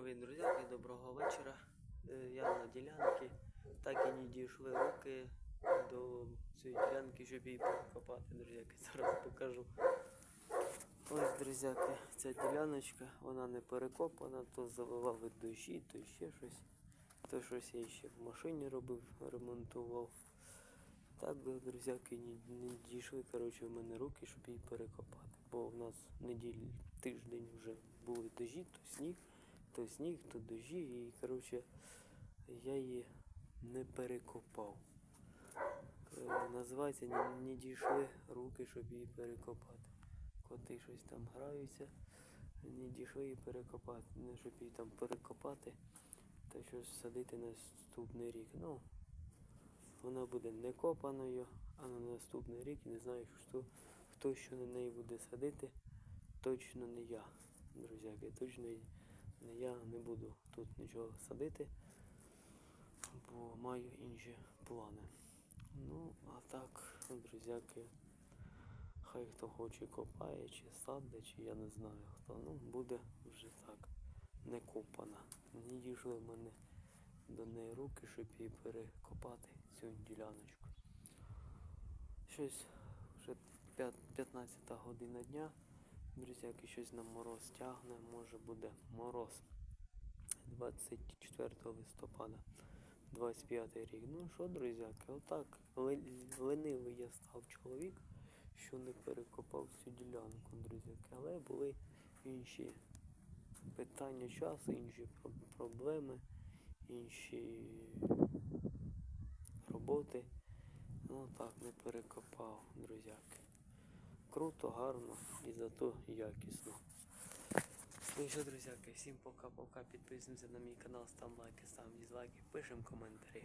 привіт, друзі, доброго вечора. Е, Я на ділянці. Так і не дійшли руки до цієї ділянки, щоб її перекопати, друзяки. Зараз покажу. Ось, друзяки, ця діляночка, вона не перекопана, то заливали дощі, то ще щось. То щось я ще в машині робив, ремонтував. Так, друзяки, не, не дійшли коротше, в мене руки, щоб її перекопати. Бо в нас неділь, тиждень вже були дожі, то сніг, то сніг, то дожі. І коротше, я її не перекопав. Е, Називається не, не дійшли руки, щоб її перекопати. Коти щось там граються, не дійшли її перекопати. Не щоб її там перекопати, та щось садити на наступний рік. Ну, вона буде не копаною, а на наступний рік не знаю, що, хто що на неї буде садити. Точно не я, друзяки, точно не я не буду тут нічого садити, бо маю інші плани. Ну, а так, друзяки, хай хто хоче копає, чи садить, чи я не знаю хто. Ну, буде вже так, не копана. Не дійшли мене до неї руки, щоб її перекопати цю діляночку. Щось вже 15 година дня. Друзяки, щось на мороз тягне, може буде мороз 24 листопада 25 рік. Ну що, друзяки, отак ленивий я став чоловік, що не перекопав цю ділянку, друзяки. Але були інші питання часу, інші проблеми, інші роботи. Ну так, не перекопав, друзяки. Круто, гарно і зато якісно. Ну що, друзяки, всім пока-пока. Підписуємося на мій канал, ставимо лайки, ставимо дізлайки, пишемо коментарі.